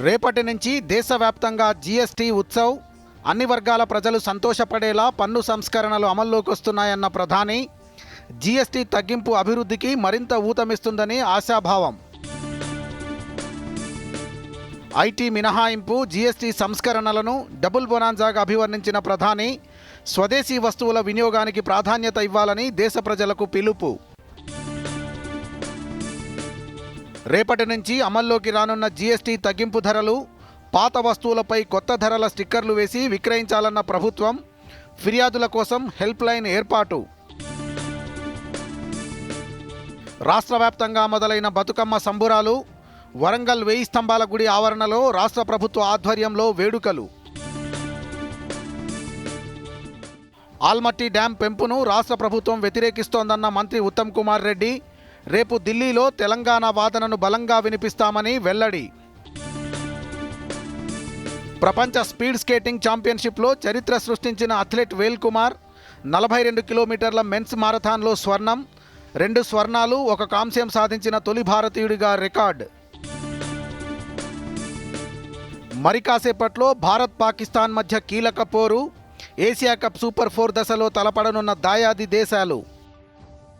రేపటి నుంచి దేశవ్యాప్తంగా జీఎస్టీ ఉత్సవ్ అన్ని వర్గాల ప్రజలు సంతోషపడేలా పన్ను సంస్కరణలు అమల్లోకి వస్తున్నాయన్న ప్రధాని. జీఎస్టీ తగ్గింపు అభివృద్ధికి మరింత ఊతమిస్తుందని ఆశాభావం. ఐటీ మినహాయింపు జీఎస్టీ సంస్కరణలను డబుల్ బొనాన్జాగా అభివర్ణించిన ప్రధాని. స్వదేశీ వస్తువుల వినియోగానికి ప్రాధాన్యత ఇవ్వాలని దేశ ప్రజలకు పిలుపు. రేపటి నుంచి అమల్లోకి రానున్న జీఎస్టీ తగ్గింపు ధరలు పాత వస్తువులపై కొత్త ధరల స్టిక్కర్లు వేసి విక్రయించాలన్న ప్రభుత్వం ఫిర్యాదుల కోసం హెల్ప్ లైన్ ఏర్పాటు. రాష్ట్ర వ్యాప్తంగా మొదలైన బతుకమ్మ సంబురాలు వరంగల్ వేయి స్తంభాల గుడి ఆవరణలో రాష్ట్ర ప్రభుత్వ ఆధ్వర్యంలో వేడుకలు. ఆల్మట్టి డ్యాం పెంపును రాష్ట్ర ప్రభుత్వం వ్యతిరేకిస్తోందన్న మంత్రి ఉత్తమ్ కుమార్ రెడ్డి రేపు ఢిల్లీలో తెలంగాణ వాదనను బలంగా వినిపిస్తామని వెల్లడి. ప్రపంచ స్పీడ్ స్కేటింగ్ ఛాంపియన్షిప్లో చరిత్ర సృష్టించిన అథ్లెట్ వేల్ కుమార్ నలభై రెండు కిలోమీటర్ల మెన్స్ మారథాన్లో స్వర్ణం రెండు స్వర్ణాలు ఒక కాంస్యం సాధించిన తొలి భారతీయుడిగా రికార్డ్. మరి కాసేపట్లో భారత్ పాకిస్తాన్ మధ్య కీలక పోరు ఏషియా కప్ సూపర్ ఫోర్ దశలో తలపడనున్న దాయాది దేశాలు.